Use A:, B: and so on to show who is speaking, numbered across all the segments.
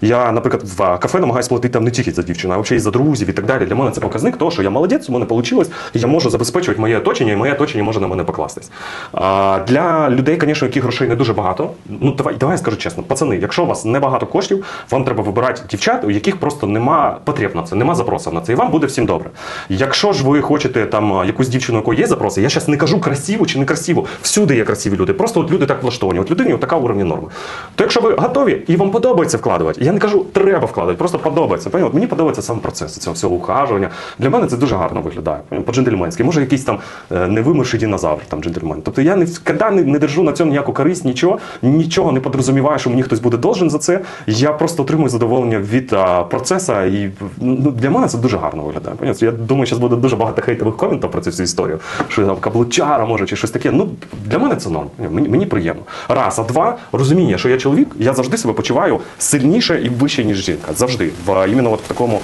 A: Я, наприклад, в кафе намагаюся платити там не тільки за дівчину, а взагалі і за друзів і так далі. Для мене це показник того, що я молодець, у мене вийшло, і я можу забезпечувати моє оточення, і моє оточення може на мене покластись. А, для людей, звісно, яких грошей не дуже багато. Ну давай, давай я скажу чесно, пацани, якщо у вас небагато коштів, вам треба вибирати дівчат, у яких просто нема потреб на це, нема запросів на це, і вам буде всім добре. Якщо ж ви хочете там якусь дівчину, у якої є запроси, я зараз не кажу красиву чи не красиву. Всюди є красиві люди. Просто от люди так влаштовані. От людині така уровня норми. То якщо ви готові і вам подобається вкладувати, я не кажу, треба вкладати, просто подобається. Поняв? Мені подобається сам процес цього всього ухажування. Для мене це дуже гарно виглядає. По-джентльменськи. Може, якийсь там е, невимирший динозавр, там джентльмен. Тобто я вкада не, не держу на цьому ніяку користь, нічого, нічого не подрозуміваю, що мені хтось буде должен за це. Я просто отримую задоволення від а, процесу, і ну, для мене це дуже гарно виглядає. Поняв? Я думаю, зараз буде дуже багато хейтових коментів про цю всю історію, що там каблучара може чи щось таке. Ну для мене це норм. Мені, мені приємно. Раз, а два розуміння, що я чоловік, я завжди себе почуваю сильніше і вище, ніж жінка. Завжди. В іменно в такому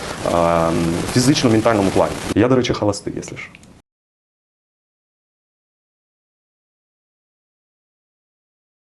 A: фізично-ментальному плані. Я, до речі, холостий, якщо що.